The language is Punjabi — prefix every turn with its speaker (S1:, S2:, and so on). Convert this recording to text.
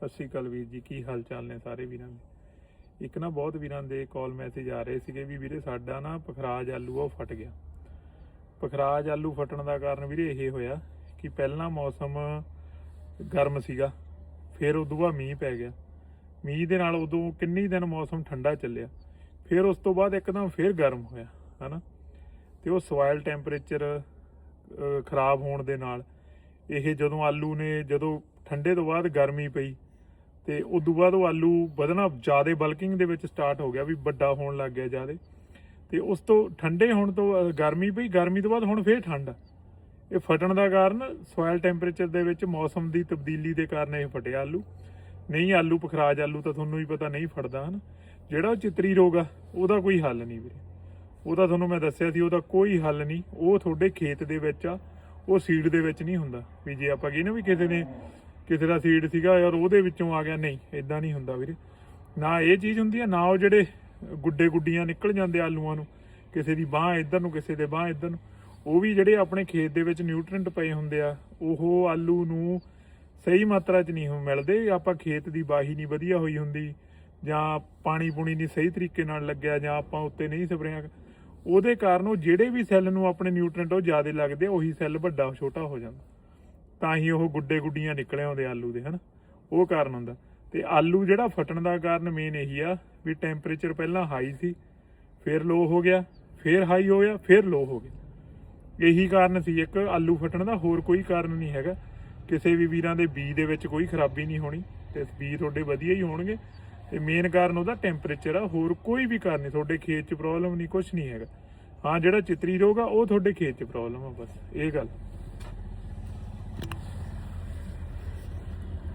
S1: ਸਤਿ ਸ਼੍ਰੀ ਅਕਾਲ ਵੀਰ ਜੀ, ਕੀ ਹਾਲ ਚਾਲ ਨੇ ਸਾਰੇ ਵੀਰਾਂ ਦੇ? ਇੱਕ ਨਾ ਬਹੁਤ ਵੀਰਾਂ ਦੇ ਕਾਲ ਮੈਸੇਜ ਆ ਰਹੇ ਸੀਗੇ ਵੀ ਵੀਰੇ ਸਾਡਾ ਨਾ ਪਖਰਾਜ ਆਲੂ ਆ, ਉਹ ਫਟ ਗਿਆ। ਪਖਰਾਜ ਆਲੂ ਫਟਣ ਦਾ ਕਾਰਨ ਵੀਰੇ ਇਹ ਹੋਇਆ ਕਿ ਪਹਿਲਾਂ ਮੌਸਮ ਗਰਮ ਸੀਗਾ, ਫਿਰ ਉਦੋਂ ਬਾਅਦ ਮੀਂਹ ਪੈ ਗਿਆ। ਮੀਂਹ ਦੇ ਨਾਲ ਉਦੋਂ ਕਿੰਨੀ ਦਿਨ ਮੌਸਮ ਠੰਡਾ ਚੱਲਿਆ, ਫਿਰ ਉਸ ਤੋਂ ਬਾਅਦ ਇੱਕਦਮ ਫਿਰ ਗਰਮ ਹੋਇਆ, ਹਨਾ? ਤੇ ਉਹ ਸੋਇਲ ਟੈਂਪਰੇਚਰ ਖਰਾਬ ਹੋਣ ਦੇ ਨਾਲ ਇਹ ਜਦੋਂ ਆਲੂ ਨੇ ਜਦੋਂ ਠੰਡੇ ਤੋਂ ਬਾਅਦ ਗਰਮੀ ਪਈ ਤੇ ਉਸ ਤੋਂ ਬਾਅਦ ਉਹ ਆਲੂ ਵਧਣਾ ਜ਼ਿਆਦਾ ਬਲਕਿੰਗ ਦੇ ਵਿੱਚ ਸਟਾਰਟ ਹੋ ਗਿਆ ਵੀ ਵੱਡਾ ਹੋਣ ਲੱਗ ਗਿਆ ਜ਼ਿਆਦਾ। ਤੇ ਉਸ ਤੋਂ ਠੰਡੇ ਹੋਣ ਤੋਂ ਗਰਮੀ ਪਈ ਗਰਮੀ ਤੋਂ ਬਾਅਦ ਹੁਣ ਫੇਰ ਠੰਡ ਆ। ਇਹ ਫਟਣ ਦਾ ਕਾਰਨ ਸੋਇਲ ਟੈਂਪਰੇਚਰ ਦੇ ਵਿੱਚ ਮੌਸਮ ਦੀ ਤਬਦੀਲੀ ਦੇ ਕਾਰਨ ਇਹ ਫਟਿਆ ਆਲੂ। ਨਹੀਂ ਆਲੂ ਪਖਰਾਜ ਆਲੂ ਤਾਂ ਤੁਹਾਨੂੰ ਵੀ ਪਤਾ ਨਹੀਂ ਫਟਦਾ ਹਨ। ਜਿਹੜਾ ਉਹ ਚਿਤਰੀ ਰੋਗ ਆ, ਉਹਦਾ ਕੋਈ ਹੱਲ ਨਹੀਂ ਵੀਰੇ। ਉਹਦਾ ਤੁਹਾਨੂੰ ਮੈਂ ਦੱਸਿਆ ਸੀ, ਉਹਦਾ ਕੋਈ ਹੱਲ ਨਹੀਂ। ਉਹ ਤੁਹਾਡੇ ਖੇਤ ਦੇ ਵਿੱਚ ਆ, ਉਹ ਸੀਡ ਦੇ ਵਿੱਚ ਨਹੀਂ ਹੁੰਦਾ। ਵੀ ਜੇ ਆਪਾਂ ਕਹਿੰਦੇ ਵੀ ਕਿਸੇ ਨੇ ਕਿਸੇ ਦਾ ਸੀਡ ਸੀਗਾ ਯਾਰ ਉਹਦੇ ਵਿੱਚੋਂ ਆ ਗਿਆ। ਨਹੀਂ ਇਦਾਂ ਨਹੀਂ ਹੁੰਦਾ ਵੀਰੇ। ਨਾ ਇਹ ਚੀਜ਼ ਹੁੰਦੀ ਆ ਨਾ ਉਹ ਜਿਹੜੇ ਗੁੱਡੇ ਗੁੱਡੀਆਂ ਨਿਕਲ ਜਾਂਦੇ ਆਲੂਆਂ ਨੂੰ ਕਿਸੇ ਦੀ ਬਾਹ ਇੱਧਰ ਨੂੰ ਕਿਸੇ ਦੇ ਬਾਹ ਇੱਧਰ ਨੂੰ। ਉਹ ਵੀ ਜਿਹੜੇ ਆਪਣੇ ਖੇਤ ਦੇ ਵਿੱਚ ਨਿਊਟ੍ਰੀਐਂਟ ਪਏ ਹੁੰਦੇ ਆ ਉਹ ਆਲੂ ਨੂੰ ਸਹੀ ਮਾਤਰਾ 'ਚ ਨਹੀਂ ਮਿਲਦੇ। ਆਪਾਂ ਖੇਤ ਦੀ ਬਾਹੀ ਨਹੀਂ ਵਧੀਆ ਹੋਈ ਹੁੰਦੀ ਜਾਂ ਪਾਣੀ ਪੂਣੀ ਨਹੀਂ ਸਹੀ ਤਰੀਕੇ ਨਾਲ ਲੱਗਿਆ ਜਾਂ ਆਪਾਂ ਉੱਤੇ ਨਹੀਂ ਸਪਰੇਆਂ। ਉਹਦੇ ਕਾਰਨ ਉਹ ਜਿਹੜੇ ਵੀ ਸੈੱਲ ਨੂੰ ਆਪਣੇ ਨਿਊਟ੍ਰੀਐਂਟ ਉਹ ਜ਼ਿਆਦਾ ਲੱਗਦੇ ਆ, ਉਹੀ ਸੈੱਲ ਵੱਡਾ ਛੋਟਾ ਹੋ ਜਾਂਦਾ। ਤਾਂ ਹੀ ਉਹ ਗੁੱਡੇ ਗੁੱਡੀਆਂ ਨਿਕਲੇ ਆਉਂਦੇ ਆਲੂ ਦੇ, ਹਨ? ਉਹ ਕਾਰਨ ਹੁੰਦਾ। ਤੇ ਆਲੂ ਜਿਹੜਾ ਫਟਣ ਦਾ ਕਾਰਨ ਮੇਨ ਇਹੀ ਆ ਵੀ ਟੈਂਪਰੇਚਰ ਪਹਿਲਾਂ ਹਾਈ ਸੀ, ਫਿਰ ਲੋ ਹੋ ਗਿਆ, ਫਿਰ ਹਾਈ ਹੋ ਗਿਆ, ਫਿਰ ਲੋ ਹੋ ਗਿਆ। ਇਹੀ ਕਾਰਨ ਸੀ ਇੱਕ, ਆਲੂ ਫਟਣ ਦਾ, ਹੋਰ ਕੋਈ ਕਾਰਨ ਨਹੀਂ ਹੈਗਾ। ਕਿਸੇ ਵੀ ਵੀਰਾਂ ਦੇ ਬੀਜ ਦੇ ਵਿੱਚ ਕੋਈ ਖਰਾਬੀ ਨਹੀਂ ਹੋਣੀ, ਤੇ ਬੀਜ ਤੁਹਾਡੇ ਵਧੀਆ ਹੀ ਹੋਣਗੇ। ਤੇ ਮੇਨ ਕਾਰਨ ਉਹਦਾ ਟੈਂਪਰੇਚਰ ਆ, ਹੋਰ ਕੋਈ ਵੀ ਕਾਰਨ ਨਹੀਂ, ਤੁਹਾਡੇ ਖੇਤ 'ਚ ਪ੍ਰੋਬਲਮ ਨਹੀਂ ਕੁਝ ਨਹੀਂ ਹੈਗਾ। ਹਾਂ, ਜਿਹੜਾ ਚਿਤਰੀ ਰੋਗ ਆ, ਉਹ ਤੁਹਾਡੇ ਖੇਤ 'ਚ ਪ੍ਰੋਬਲਮ ਆ, ਬਸ, ਇਹ ਗੱਲ।